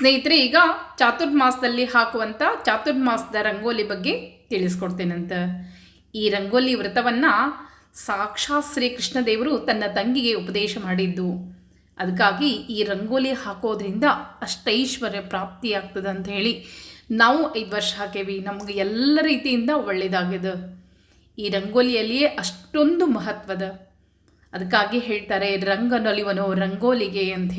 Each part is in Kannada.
ಸ್ನೇಹಿತರೆ, ಈಗ ಚಾತುರ್ಮಾಸದಲ್ಲಿ ಹಾಕುವಂಥ ಚಾತುರ್ಮಾಸದ ರಂಗೋಲಿ ಬಗ್ಗೆ ತಿಳಿಸ್ಕೊಡ್ತೇನಂತ. ಈ ರಂಗೋಲಿ ವ್ರತವನ್ನು ಸಾಕ್ಷಾತ್ ಶ್ರೀ ಕೃಷ್ಣದೇವರು ತನ್ನ ತಂಗಿಗೆ ಉಪದೇಶ ಮಾಡಿದ್ದು. ಅದಕ್ಕಾಗಿ ಈ ರಂಗೋಲಿ ಹಾಕೋದ್ರಿಂದ ಅಷ್ಟೈಶ್ವರ್ಯ ಪ್ರಾಪ್ತಿಯಾಗ್ತದೆ ಅಂತ ಹೇಳಿ ನಾವು ಐದು ವರ್ಷ ಹಾಕೇವಿ. ನಮಗೆ ಎಲ್ಲ ರೀತಿಯಿಂದ ಒಳ್ಳೆಯದಾಗಿದೆ ಈ ರಂಗೋಲಿಯಲ್ಲಿಯೇ ಅಷ್ಟೊಂದು ಮಹತ್ವದ. ಅದಕ್ಕಾಗಿ ಹೇಳ್ತಾರೆ, ರಂಗನೊಲಿವನೋ ರಂಗೋಲಿಗೆ ಅಂತ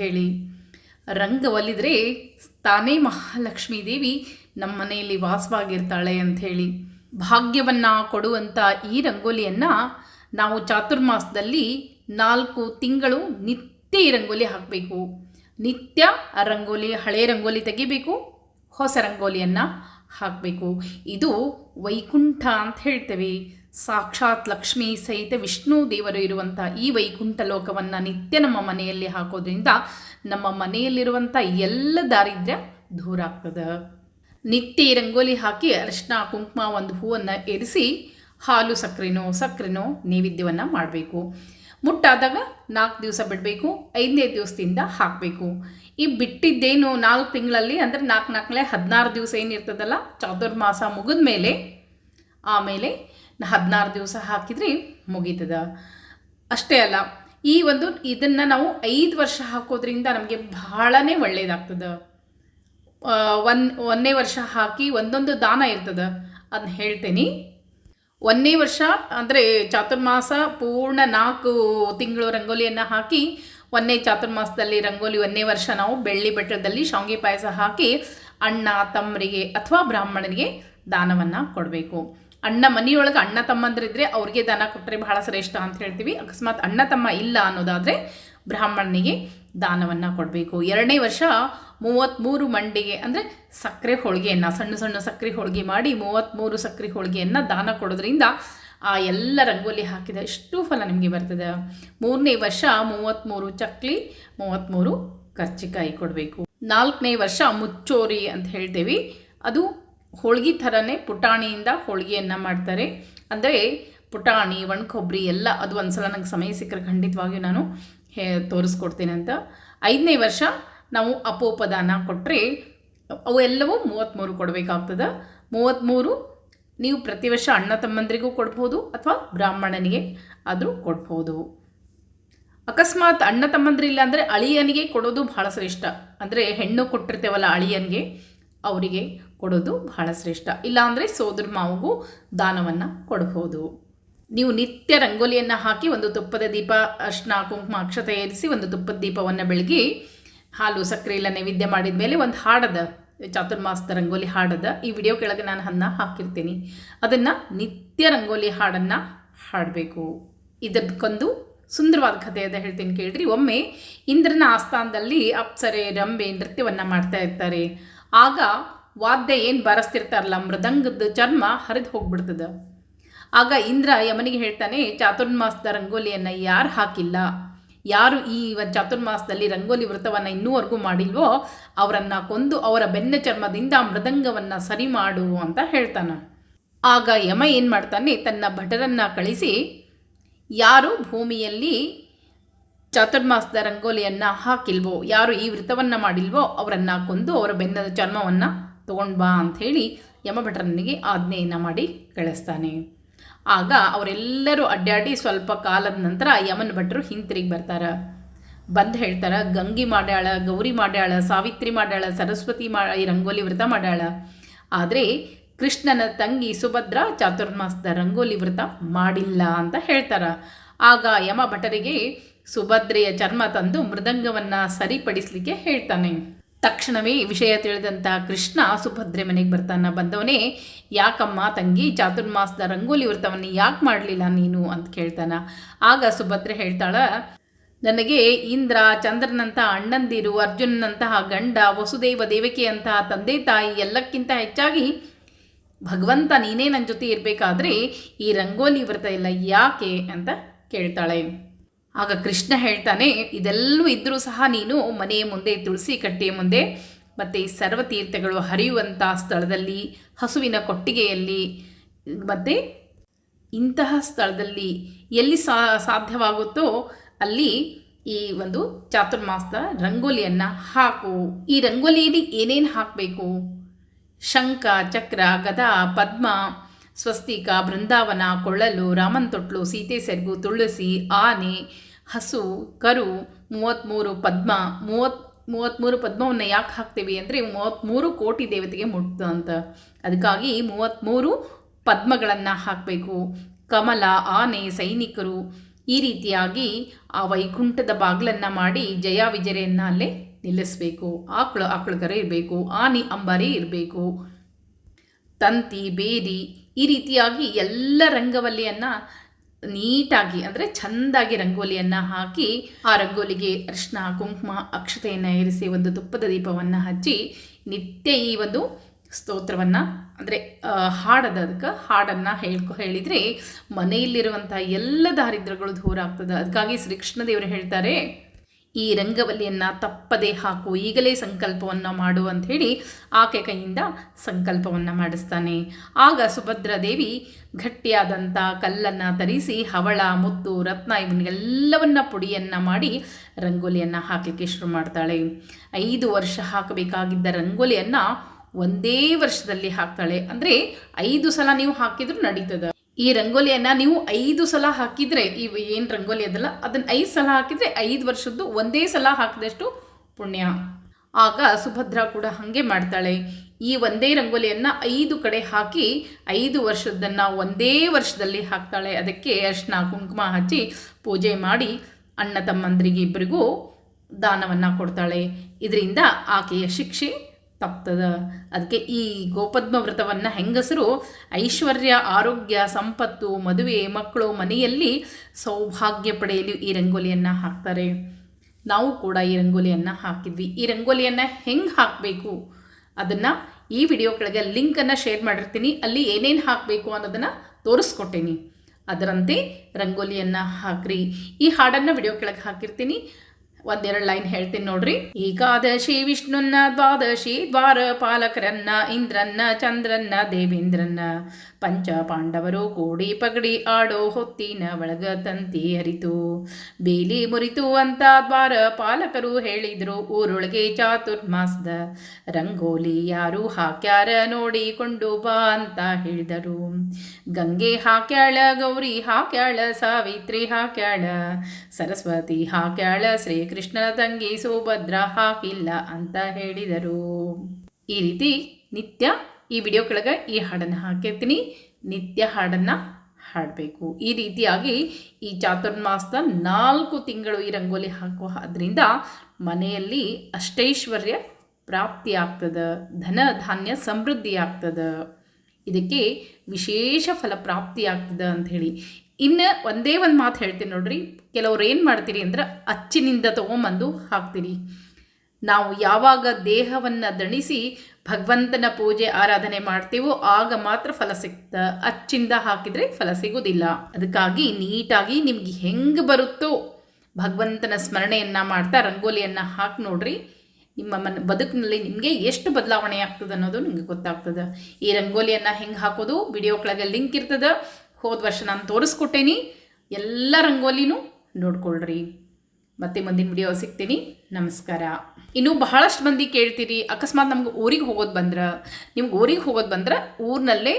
ಹೇಳಿ ರಂಗ ಒಲಿದ್ರೆ ತಾನೇ ಮಹಾಲಕ್ಷ್ಮೀ ದೇವಿ ನಮ್ಮ ಮನೆಯಲ್ಲಿ ವಾಸವಾಗಿರ್ತಾಳೆ ಅಂಥೇಳಿ ಭಾಗ್ಯವನ್ನು ಕೊಡುವಂಥ ಈ ರಂಗೋಲಿಯನ್ನು ನಾವು ಚಾತುರ್ಮಾಸದಲ್ಲಿ ನಾಲ್ಕು ತಿಂಗಳು ನಿತ್ಯ ಈ ರಂಗೋಲಿ ಹಾಕಬೇಕು. ನಿತ್ಯ ರಂಗೋಲಿ, ಹಳೆ ರಂಗೋಲಿ ತೆಗಿಬೇಕು, ಹೊಸ ರಂಗೋಲಿಯನ್ನು ಹಾಕಬೇಕು. ಇದು ವೈಕುಂಠ ಅಂತ ಹೇಳ್ತೇವೆ. ಸಾಕ್ಷಾತ್ ಲಕ್ಷ್ಮಿ ಸಹಿತ ವಿಷ್ಣು ದೇವರು ಇರುವಂಥ ಈ ವೈಕುಂಠ ಲೋಕವನ್ನು ನಿತ್ಯ ನಮ್ಮ ಮನೆಯಲ್ಲಿ ಹಾಕೋದ್ರಿಂದ ನಮ್ಮ ಮನೆಯಲ್ಲಿರುವಂಥ ಎಲ್ಲ ದಾರಿದ್ರ್ಯ ದೂರ ಆಗ್ತದೆ. ನಿತ್ಯ ರಂಗೋಲಿ ಹಾಕಿ ಅರಿಶಿನ ಕುಂಕುಮ ಒಂದು ಹೂವನ್ನು ಎರಿಸಿ ಹಾಲು, ಸಕ್ಕರೆನೋ ಸಕ್ಕರೆನೋ ನೈವೇದ್ಯವನ್ನು ಮಾಡಬೇಕು. ಮುಟ್ಟಾದಾಗ ನಾಲ್ಕು ದಿವಸ ಬಿಡಬೇಕು, ಐದನೇ ದಿವಸದಿಂದ ಹಾಕಬೇಕು. ಈ ಬಿಟ್ಟಿದ್ದೇನು ನಾಲ್ಕು ತಿಂಗಳಲ್ಲಿ ಅಂದರೆ ನಾಲ್ಕು ನಾಲ್ಕನೇ ಹದಿನಾರು ದಿವಸ ಏನಿರ್ತದಲ್ಲ, ಚಾತುರ್ಮಾಸ ಮುಗಿದ ಮೇಲೆ ಆಮೇಲೆ ಹದಿನಾರು ದಿವಸ ಹಾಕಿದರೆ ಮುಗೀತದ. ಅಷ್ಟೇ ಅಲ್ಲ, ಈ ಒಂದು ಇದನ್ನು ನಾವು ಐದು ವರ್ಷ ಹಾಕೋದ್ರಿಂದ ನಮಗೆ ಬಹಳನೇ ಒಳ್ಳೆಯದಾಗ್ತದೆ ಒನ್ ಒಂದನೇ ವರ್ಷ ಹಾಕಿ ಒಂದೊಂದು ದಾನ ಇರ್ತದೆ. ಅದನ್ನ ಹೇಳ್ತೇನೆ. ಒಂದನೇ ವರ್ಷ ಅಂದರೆ ಚಾತುರ್ಮಾಸ ಪೂರ್ಣ ನಾಲ್ಕು ತಿಂಗಳು ರಂಗೋಲಿಯನ್ನು ಹಾಕಿ ಒಂದನೇ ಚಾತುರ್ಮಾಸದಲ್ಲಿ ರಂಗೋಲಿ ಒಂದನೇ ವರ್ಷ ನಾವು ಬೆಳ್ಳಿ ಬೆಟ್ಟದಲ್ಲಿ ಶಾವಿಗೆ ಪಾಯಸ ಹಾಕಿ ಅಣ್ಣ ತಮ್ಮರಿಗೆ ಅಥವಾ ಬ್ರಾಹ್ಮಣನಿಗೆ ದಾನವನ್ನು ಕೊಡಬೇಕು. ಅಣ್ಣ ಮನೆಯೊಳಗೆ ಅಣ್ಣ ತಮ್ಮಂದ್ರಿದ್ರೆ ಅವ್ರಿಗೆ ದಾನ ಕೊಟ್ಟರೆ ಬಹಳ ಶ್ರೇಷ್ಠ ಅಂತ ಹೇಳ್ತೀವಿ. ಅಕಸ್ಮಾತ್ ಅಣ್ಣ ತಮ್ಮ ಇಲ್ಲ ಅನ್ನೋದಾದರೆ ಬ್ರಾಹ್ಮಣನಿಗೆ ದಾನವನ್ನು ಕೊಡಬೇಕು. ಎರಡನೇ ವರ್ಷ ಮೂವತ್ತ್ಮೂರು ಮಂಡಿಗೆ ಅಂದರೆ ಸಕ್ಕರೆ ಹೋಳಿಗೆಯನ್ನು, ಸಣ್ಣ ಸಣ್ಣ ಸಕ್ಕರೆ ಹೋಳಿಗೆ ಮಾಡಿ ಮೂವತ್ತ್ಮೂರು ಸಕ್ಕರೆ ಹೋಳಿಗೆಯನ್ನು ದಾನ ಕೊಡೋದ್ರಿಂದ ಆ ಎಲ್ಲ ರಂಗೋಲಿ ಹಾಕಿದ ಎಷ್ಟು ಫಲ ನಿಮಗೆ ಬರ್ತದೆ. ಮೂರನೇ ವರ್ಷ ಮೂವತ್ತ್ಮೂರು ಚಕ್ಲಿ ಮೂವತ್ತ್ಮೂರು ಕರ್ಚಿಕಾಯಿ ಕೊಡಬೇಕು. ನಾಲ್ಕನೇ ವರ್ಷ ಮುಚ್ಚೋರಿ ಅಂತ ಹೇಳ್ತೇವೆ. ಅದು ಹೋಳ್ಗೆ ಥರನೇ ಪುಟಾಣಿಯಿಂದ ಹೋಳಿಗೆಯನ್ನು ಮಾಡ್ತಾರೆ. ಅಂದರೆ ಪುಟಾಣಿ ಒಣ ಕೊಬ್ಬರಿ ಎಲ್ಲ ಅದು ಒಂದು ಸಲ ನಂಗೆ ಸಮಯ ಸಿಕ್ಕರೆ ಖಂಡಿತವಾಗಿಯೂ ನಾನು ಹೇ, ತೋರಿಸ್ಕೊಡ್ತೀನಿ ಅಂತ. ಐದನೇ ವರ್ಷ ನಾವು ಅಪೋಪದಾನ ಕೊಟ್ಟರೆ ಅವೆಲ್ಲವೂ ಮೂವತ್ತ್ಮೂರು ಕೊಡಬೇಕಾಗ್ತದೆ. ಮೂವತ್ತ್ಮೂರು ನೀವು ಪ್ರತಿ ವರ್ಷ ಅಣ್ಣ ತಮ್ಮಂದರಿಗೂ ಕೊಡ್ಬೋದು ಅಥವಾ ಬ್ರಾಹ್ಮಣನಿಗೆ ಆದರೂ ಕೊಡ್ಬೋದು. ಅಕಸ್ಮಾತ್ ಅಣ್ಣ ತಮ್ಮಂದ್ರಿಲ್ಲ ಅಂದರೆ ಅಳಿಯನಿಗೆ ಕೊಡೋದು ಭಾಳ ಶ್ರೇಷ್ಠ. ಅಂದರೆ ಹೆಣ್ಣು ಕೊಟ್ಟಿರ್ತೇವಲ್ಲ ಅಳಿಯನಿಗೆ, ಅವರಿಗೆ ಕೊಡೋದು ಬಹಳ ಶ್ರೇಷ್ಠ. ಇಲ್ಲಾಂದರೆ ಸೋದರ ಮಾವಿಗೂ ದಾನವನ್ನು ಕೊಡ್ಬೋದು. ನೀವು ನಿತ್ಯ ರಂಗೋಲಿಯನ್ನು ಹಾಕಿ ಒಂದು ತುಪ್ಪದ ದೀಪ ಅರ್ಶನ ಕುಂಕುಮ, ಅಕ್ಷತೆ ಏರಿಸಿ ಒಂದು ತುಪ್ಪದ ದೀಪವನ್ನು ಬೆಳಗಿ, ಹಾಲು, ಸಕ್ಕರೆ ಇಲ್ಲ ನೈವೇದ್ಯ ಮಾಡಿದ ಮೇಲೆ ಒಂದು ಹಾಡದ ಚಾತುರ್ಮಾಸದ ರಂಗೋಲಿ ಹಾಡದ ಈ ವಿಡಿಯೋ ಕೆಳಗೆ ನಾನು ಹನ್ನ ಹಾಕಿರ್ತೀನಿ. ಅದನ್ನು ನಿತ್ಯ ರಂಗೋಲಿ ಹಾಡನ್ನು ಹಾಡಬೇಕು. ಇದಕ್ಕೊಂದು ಸುಂದರವಾದ ಕಥೆ ಅದ ಹೇಳ್ತೀನಿ ಕೇಳ್ರಿ. ಒಮ್ಮೆ ಇಂದ್ರನ ಆಸ್ಥಾನದಲ್ಲಿ ಅಪ್ಸರೆ, ರಂಬೆ ನೃತ್ಯವನ್ನು ಮಾಡ್ತಾ ಇರ್ತಾರೆ. ಆಗ ವಾದ್ಯ ಏನು ಬಾರಿಸ್ತಿರ್ತಾರಲ್ಲ, ಮೃದಂಗದ ಚರ್ಮ ಹರಿದು ಹೋಗ್ಬಿಡ್ತದೆ. ಆಗ ಇಂದ್ರ ಯಮನಿಗೆ ಹೇಳ್ತಾನೆ, ಚಾತುರ್ಮಾಸದ ರಂಗೋಲಿಯನ್ನು ಯಾರು ಹಾಕಿಲ್ಲ? ಯಾರು ಈ ಚಾತುರ್ಮಾಸದಲ್ಲಿ ರಂಗೋಲಿ ವ್ರತವನ್ನು ಇನ್ನೂವರೆಗೂ ಮಾಡಿಲ್ವೋ, ಅವರನ್ನು ಕೊಂದು ಅವರ ಬೆನ್ನ ಚರ್ಮದಿಂದ ಮೃದಂಗವನ್ನು ಸರಿ ಮಾಡು ಅಂತ ಹೇಳ್ತಾನೆ. ಆಗ ಯಮ ಏನು ಮಾಡ್ತಾನೆ, ತನ್ನ ಭಟರನ್ನು ಕಳಿಸಿ, ಯಾರು ಭೂಮಿಯಲ್ಲಿ ಚಾತುರ್ಮಾಸದ ರಂಗೋಲಿಯನ್ನು ಹಾಕಿಲ್ವೋ, ಯಾರು ಈ ವ್ರತವನ್ನು ಮಾಡಿಲ್ವೋ, ಅವರನ್ನು ಕೊಂದು ಅವರ ಬೆನ್ನದ ಚರ್ಮವನ್ನು ತೊಗೊಂಡು ಬಾ ಅಂಥೇಳಿ ಯಮಭಟರನಿಗೆ ಆಜ್ಞೆಯನ್ನು ಮಾಡಿ ಕಳಿಸ್ತಾನೆ. ಆಗ ಅವರೆಲ್ಲರೂ ಅಡ್ಡಾಡಿ ಸ್ವಲ್ಪ ಕಾಲದ ನಂತರ ಯಮನ ಭಟ್ರು ಹಿಂತಿರುಗಿ ಬರ್ತಾರೆ. ಬಂದು ಹೇಳ್ತಾರೆ, ಗಂಗಿ ಮಾಡ್ಯಾಳ, ಗೌರಿ ಮಾಡ್ಯಾಳ, ಸಾವಿತ್ರಿ ಮಾಡ್ಯಾಳ, ಸರಸ್ವತಿ ಮಾ, ಈ ರಂಗೋಲಿ ವ್ರತ ಮಾಡ್ಯಾಳ. ಆದರೆ ಕೃಷ್ಣನ ತಂಗಿ ಸುಭದ್ರ ಚಾತುರ್ಮಾಸದ ರಂಗೋಲಿ ವ್ರತ ಮಾಡಿಲ್ಲ ಅಂತ ಹೇಳ್ತಾರೆ. ಆಗ ಯಮ ಭಟರಿಗೆ ಸುಭದ್ರೆಯ ಚರ್ಮ ತಂದು ಮೃದಂಗವನ್ನು ಸರಿಪಡಿಸಲಿಕ್ಕೆ ಹೇಳ್ತಾನೆ. ತಕ್ಷಣವೇ ವಿಷಯ ತಿಳಿದಂಥ ಕೃಷ್ಣ ಸುಭದ್ರೆ ಮನೆಗೆ ಬರ್ತಾನ ಬಂದವನೇ, ಯಾಕಮ್ಮ ತಂಗಿ, ಚಾತುರ್ಮಾಸದ ರಂಗೋಲಿ ವ್ರತವನ್ನು ಯಾಕೆ ಮಾಡಲಿಲ್ಲ ನೀನು? ಅಂತ ಕೇಳ್ತಾನ. ಆಗ ಸುಭದ್ರೆ ಹೇಳ್ತಾಳ, ನನಗೆ ಇಂದ್ರ ಚಂದ್ರನಂತಹ ಅಣ್ಣಂದಿರು, ಅರ್ಜುನನಂತಹ ಗಂಡ, ವಸುದೇವ ದೇವಕಿಯಂತಹ ತಂದೆ, ತಾಯಿ ಎಲ್ಲಕ್ಕಿಂತ ಹೆಚ್ಚಾಗಿ ಭಗವಂತ ನೀನೇ ನನ್ನ ಜೊತೆ ಇರಬೇಕಾದ್ರೆ ಈ ರಂಗೋಲಿ ವ್ರತ ಎಲ್ಲ ಯಾಕೆ? ಅಂತ ಕೇಳ್ತಾಳೆ. ಆಗ ಕೃಷ್ಣ ಹೇಳ್ತಾನೆ ಇದೆಲ್ಲೂ ಇದ್ದರೂ ಸಹ ನೀನು ಮನೆಯ ಮುಂದೆ ತುಳಸಿ ಕಟ್ಟೆಯ ಮುಂದೆ ಮತ್ತು ಸರ್ವತೀರ್ಥಗಳು ಹರಿಯುವಂಥ ಸ್ಥಳದಲ್ಲಿ, ಹಸುವಿನ ಕೊಟ್ಟಿಗೆಯಲ್ಲಿ, ಮತ್ತು ಇಂತಹ ಸ್ಥಳದಲ್ಲಿ ಎಲ್ಲಿ ಸಾಧ್ಯವಾಗುತ್ತೋ ಅಲ್ಲಿ ಈ ಒಂದು ಚಾತುರ್ಮಾಸದ ರಂಗೋಲಿಯನ್ನು ಹಾಕು. ಈ ರಂಗೋಲಿಯಲ್ಲಿ ಏನೇನು ಹಾಕಬೇಕು? ಶಂಖ, ಚಕ್ರ, ಗದಾ, ಪದ್ಮ ಸ್ವಸ್ತಿಕ ಬೃಂದಾವನ, ಕೊಳ್ಳಲು, ರಾಮನ್ ತೊಟ್ಲು, ಸೀತೆ ಸೆರಗು, ತುಳಸಿ, ಆನೆ, ಹಸು, ಕರು ಮೂವತ್ತ್ಮೂರು ಪದ್ಮ, ಮೂವತ್ ಮೂವತ್ತ್ಮೂರು ಪದ್ಮವನ್ನು ಯಾಕೆ ಹಾಕ್ತೀವಿ ಅಂದರೆ ಮೂವತ್ತ್ಮೂರು ಕೋಟಿ ದೇವತೆಗೆ ಮುಟ್ತು ಅಂತ. ಅದಕ್ಕಾಗಿ ಮೂವತ್ತ್ಮೂರು ಪದ್ಮಗಳನ್ನು ಹಾಕಬೇಕು. ಕಮಲ, ಆನೆ, ಸೈನಿಕರು ಈ ರೀತಿಯಾಗಿ ಆ ವೈಕುಂಠದ ಬಾಗಿಲನ್ನು ಮಾಡಿ ಜಯ ವಿಜಯನ್ನು ಅಲ್ಲೇ ನಿಲ್ಲಿಸಬೇಕು. ಆಕಳು ಆಕಳುಗರ ಇರಬೇಕು. ಆನೆ ಅಂಬಾರಿ ಇರಬೇಕು. ತಂತಿ ಬೇದಿ ಈ ರೀತಿಯಾಗಿ ಎಲ್ಲ ರಂಗವಲ್ಲಿಯನ್ನು ನೀಟಾಗಿ ಅಂದರೆ ಚೆಂದಾಗಿ ರಂಗೋಲಿಯನ್ನು ಹಾಕಿ ಆ ರಂಗೋಲಿಗೆ ಅರಿಶಿನ ಕುಂಕುಮ, ಅಕ್ಷತೆಯನ್ನು ಇರಿಸಿ ಒಂದು ತುಪ್ಪದ ದೀಪವನ್ನು ಹಚ್ಚಿ ನಿತ್ಯ ಈ ಒಂದು ಸ್ತೋತ್ರವನ್ನು ಅಂದರೆ ಹಾಡೋದಕ್ಕೆ ಹಾಡನ್ನು ಹೇಳ್ಕೊ, ಹೇಳಿದರೆ ಮನೆಯಲ್ಲಿರುವಂಥ ಎಲ್ಲ ದಾರಿದ್ರ್ಯಗಳು ದೂರ ಆಗ್ತದೆ. ಅದಕ್ಕಾಗಿ ಶ್ರೀಕೃಷ್ಣ ದೇವರು ಹೇಳ್ತಾರೆ ಈ ರಂಗವಲ್ಲಿಯನ್ನು ತಪ್ಪದೆ ಹಾಕು, ಈಗಲೇ ಸಂಕಲ್ಪವನ್ನು ಮಾಡು ಅಂಥೇಳಿ ಆಕೆ ಕೈಯಿಂದ ಸಂಕಲ್ಪವನ್ನು ಮಾಡಿಸ್ತಾನೆ. ಆಗ ಸುಭದ್ರಾದೇವಿ ಗಟ್ಟಿಯಾದಂಥ ಕಲ್ಲನ್ನು ತರಿಸಿ, ಹವಳ, ಮುತ್ತು, ರತ್ನ ಇವನ್ನೆಲ್ಲವನ್ನ ಪುಡಿಯನ್ನು ಮಾಡಿ ರಂಗೋಲಿಯನ್ನು ಹಾಕಲಿಕ್ಕೆ ಶುರು ಮಾಡ್ತಾಳೆ. ಐದು ವರ್ಷ ಹಾಕಬೇಕಾಗಿದ್ದ ರಂಗೋಲಿಯನ್ನು ಒಂದೇ ವರ್ಷದಲ್ಲಿ ಹಾಕ್ತಾಳೆ. ಅಂದರೆ ಐದು ಸಲ ನೀವು ಹಾಕಿದರೂ ನಡೀತದೆ. ಈ ರಂಗೋಲಿಯನ್ನು ನೀವು ಐದು ಸಲ ಹಾಕಿದರೆ, ಈ ಏನು ರಂಗೋಲಿ ಅದಲ್ಲ, ಅದನ್ನು ಐದು ಸಲ ಹಾಕಿದರೆ ಐದು ವರ್ಷದ್ದು ಒಂದೇ ಸಲ ಹಾಕಿದಷ್ಟು ಪುಣ್ಯ. ಆಗ ಸುಭದ್ರ ಕೂಡ ಹಾಗೆ ಮಾಡ್ತಾಳೆ. ಈ ಒಂದೇ ರಂಗೋಲಿಯನ್ನು ಐದು ಕಡೆ ಹಾಕಿ ಐದು ವರ್ಷದನ್ನ ಒಂದೇ ವರ್ಷದಲ್ಲಿ ಹಾಕ್ತಾಳೆ. ಅದಕ್ಕೆ ಅರ್ಶಿನ ಕುಂಕುಮ ಹಚ್ಚಿ ಪೂಜೆ ಮಾಡಿ ಅಣ್ಣ ತಮ್ಮಂದ್ರಿಗೆ ಇಬ್ಬರಿಗೂ ದಾನವನ್ನು ಕೊಡ್ತಾಳೆ. ಇದರಿಂದ ಆಕೆಯ ಶಿಕ್ಷೆ ತಪ್ತದ. ಅದಕ್ಕೆ ಈ ಗೋಪದ್ಮ ವ್ರತವನ್ನು ಹೆಂಗಸರು ಐಶ್ವರ್ಯ, ಆರೋಗ್ಯ, ಸಂಪತ್ತು, ಮದುವೆ, ಮಕ್ಕಳು, ಮನೆಯಲ್ಲಿ ಸೌಭಾಗ್ಯ ಪಡೆಯಲು ಈ ರಂಗೋಲಿಯನ್ನು ಹಾಕ್ತಾರೆ. ನಾವು ಕೂಡ ಈ ರಂಗೋಲಿಯನ್ನು ಹಾಕಿದ್ವಿ. ಈ ರಂಗೋಲಿಯನ್ನು ಹೆಂಗೆ ಹಾಕಬೇಕು? ಅದನ್ನು ಈ ವಿಡಿಯೋ ಕೆಳಗೆ ಲಿಂಕನ್ನು ಶೇರ್ ಮಾಡಿರ್ತೀನಿ. ಅಲ್ಲಿ ಏನೇನು ಹಾಕಬೇಕು ಅನ್ನೋದನ್ನು ತೋರಿಸ್ಕೊಟ್ಟೇನಿ. ಅದರಂತೆ ರಂಗೋಲಿಯನ್ನು ಹಾಕ್ರಿ. ಈ ಹಾಡನ್ನು ವಿಡಿಯೋ ಕೆಳಗೆ ಹಾಕಿರ್ತೀನಿ. ಒಂದೆರಡು ಲೈನ್ ಹೇಳ್ತೀನಿ ನೋಡ್ರಿ. ಏಕಾದಶಿ ವಿಷ್ಣುನ್ನ ದ್ವಾದಶಿ ದ್ವಾರ ಪಾಲಕರನ್ನ ಇಂದ್ರನ್ನ, ಚಂದ್ರನ್ನ, ದೇವೇಂದ್ರನ್ನ. ಪಂಚ ಪಾಂಡವರು ಕೂಡಿ ಪಗಡಿ ಆಡೋ ಹೊತ್ತಿನ ಒಳಗ ತಂತಿ ಹರಿತು. ಬೇಲಿ ಮುರಿತು ಅಂತ ದ್ವಾರ ಪಾಲಕರು ಹೇಳಿದ್ರು, ಊರೊಳಗೆ ಚಾತುರ್ಮಾಸದ. ರಂಗೋಲಿ ಯಾರು ಹಾಕ್ಯಾರ ನೋಡಿಕೊಂಡು ಬಾ ಅಂತ ಹೇಳಿದರು. ಗಂಗೆ ಹಾಕ್ಯಾಳ, ಗೌರಿ ಹಾಕ್ಯಾಳ, ಸಾವಿತ್ರಿ ಹಾಕ್ಯಾಳ, ಸರಸ್ವತಿ ಹಾಕ್ಯಾಳ ಶ್ರೀಕೃಷ್ಣನ ತಂಗಿ ಸುಭದ್ರ ಹಾಕಿಲ್ಲ ಅಂತ ಹೇಳಿದರು. ಈ ರೀತಿ ನಿತ್ಯ ಈ ವಿಡಿಯೋ ಕೆಳಗೆ ಈ ಹಾಡನ್ನು ಹಾಕಿರ್ತೀನಿ. ನಿತ್ಯ ಹಾಡನ್ನು ಹಾಡಬೇಕು. ಈ ರೀತಿಯಾಗಿ ಈ ಚಾತುರ್ಮಾಸದ ನಾಲ್ಕು ತಿಂಗಳು ಈ ರಂಗೋಲಿ ಹಾಕುವ ಅದರಿಂದ ಮನೆಯಲ್ಲಿ ಅಷ್ಟೈಶ್ವರ್ಯ ಪ್ರಾಪ್ತಿ ಆಗ್ತದೆ ಧನ ಧಾನ್ಯ ಸಮೃದ್ಧಿ ಆಗ್ತದೆ ಇದಕ್ಕೆ ವಿಶೇಷ ಫಲ ಪ್ರಾಪ್ತಿ ಆಗ್ತದೆ ಅಂಥೇಳಿ ಇನ್ನು ಒಂದೇ ಒಂದು ಮಾತು ಹೇಳ್ತೀನಿ ನೋಡ್ರಿ. ಕೆಲವ್ರು ಏನು ಮಾಡ್ತೀರಿ ಅಂದ್ರೆ ಅಚ್ಚಿನಿಂದ ತೊಗೊಂಬಂದು ಹಾಕ್ತೀರಿ. ನಾವು ಯಾವಾಗ ದೇಹವನ್ನು ದಣಿಸಿ ಭಗವಂತನ ಪೂಜೆ ಆರಾಧನೆ ಮಾಡ್ತೀವೋ ಆಗ ಮಾತ್ರ ಫಲ ಸಿಗ್ತ ಅಚ್ಚಿಂದ ಹಾಕಿದರೆ ಫಲ ಸಿಗೋದಿಲ್ಲ. ಅದಕ್ಕಾಗಿ ನೀಟಾಗಿ ನಿಮ್ಗೆ ಹೆಂಗೆ ಬರುತ್ತೋ ಭಗವಂತನ ಸ್ಮರಣೆಯನ್ನು ಮಾಡ್ತಾ ರಂಗೋಲಿಯನ್ನು ಹಾಕಿ ನೋಡ್ರಿ. ನಿಮ್ಮ ಮನ, ಬದುಕಿನಲ್ಲಿ ನಿಮಗೆ ಎಷ್ಟು ಬದಲಾವಣೆ ಆಗ್ತದೆ ಅನ್ನೋದು ನಿಮಗೆ ಗೊತ್ತಾಗ್ತದೆ. ಈ ರಂಗೋಲಿಯನ್ನು ಹೆಂಗೆ ಹಾಕೋದು? ವಿಡಿಯೋ ಕೆಳಗೆ ಲಿಂಕ್ ಇರ್ತದೆ. ಹೋದ ವರ್ಷ ನಾನು ತೋರಿಸ್ಕೊಟ್ಟೇನಿ. ಎಲ್ಲ ರಂಗೋಲಿನೂ ನೋಡ್ಕೊಳ್ರಿ. ಮತ್ತೆ ಮುಂದಿನ ವಿಡಿಯೋ ಸಿಗ್ತೀನಿ. ನಮಸ್ಕಾರ. ಇನ್ನು ಬಹಳಷ್ಟು ಮಂದಿ ಕೇಳ್ತೀರಿ, ಅಕಸ್ಮಾತ್ ನಮ್ಗೆ ಊರಿಗೆ ಹೋಗೋದು ಬಂದ್ರೆ, ನಿಮ್ಗೆ ಊರಿಗೆ ಹೋಗೋದು ಬಂದ್ರೆ ಊರಿನಲ್ಲೇ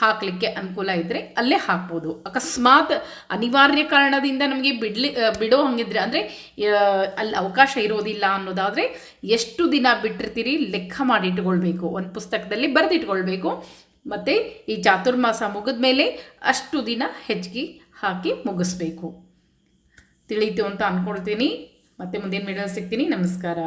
ಹಾಕಲಿಕ್ಕೆ ಅನುಕೂಲ ಇದ್ದರೆ ಅಲ್ಲೇ ಹಾಕ್ಬೋದು. ಅಕಸ್ಮಾತ್ ಅನಿವಾರ್ಯ ಕಾರಣದಿಂದ ನಮಗೆ ಬಿಡ್ಲಿ ಬಿಡೋ ಹಂಗಿದ್ರೆ ಅಂದರೆ ಅಲ್ಲಿ ಅವಕಾಶ ಇರೋದಿಲ್ಲ ಅನ್ನೋದಾದರೆ ಎಷ್ಟು ದಿನ ಬಿಟ್ಟಿರ್ತೀರಿ ಲೆಕ್ಕ ಮಾಡಿ ಇಟ್ಕೊಳ್ಬೇಕು. ಒಂದು ಪುಸ್ತಕದಲ್ಲಿ ಬರೆದಿಟ್ಕೊಳ್ಬೇಕು ಮತ್ತು ಈ ಚಾತುರ್ಮಾಸ ಮುಗಿದ ಮೇಲೆ ಅಷ್ಟು ದಿನ ಹೆಚ್ಚಿಗೆ ಹಾಕಿ ಮುಗಿಸ್ಬೇಕು. ತಿಳಿತು ಅಂತ ಅಂದ್ಕೊಳ್ತೀನಿ ಮತ್ತೆ ಮುಂದಿನ ವಿಡಿಯೋ ಸಿಗ್ತೀನಿ. ನಮಸ್ಕಾರ.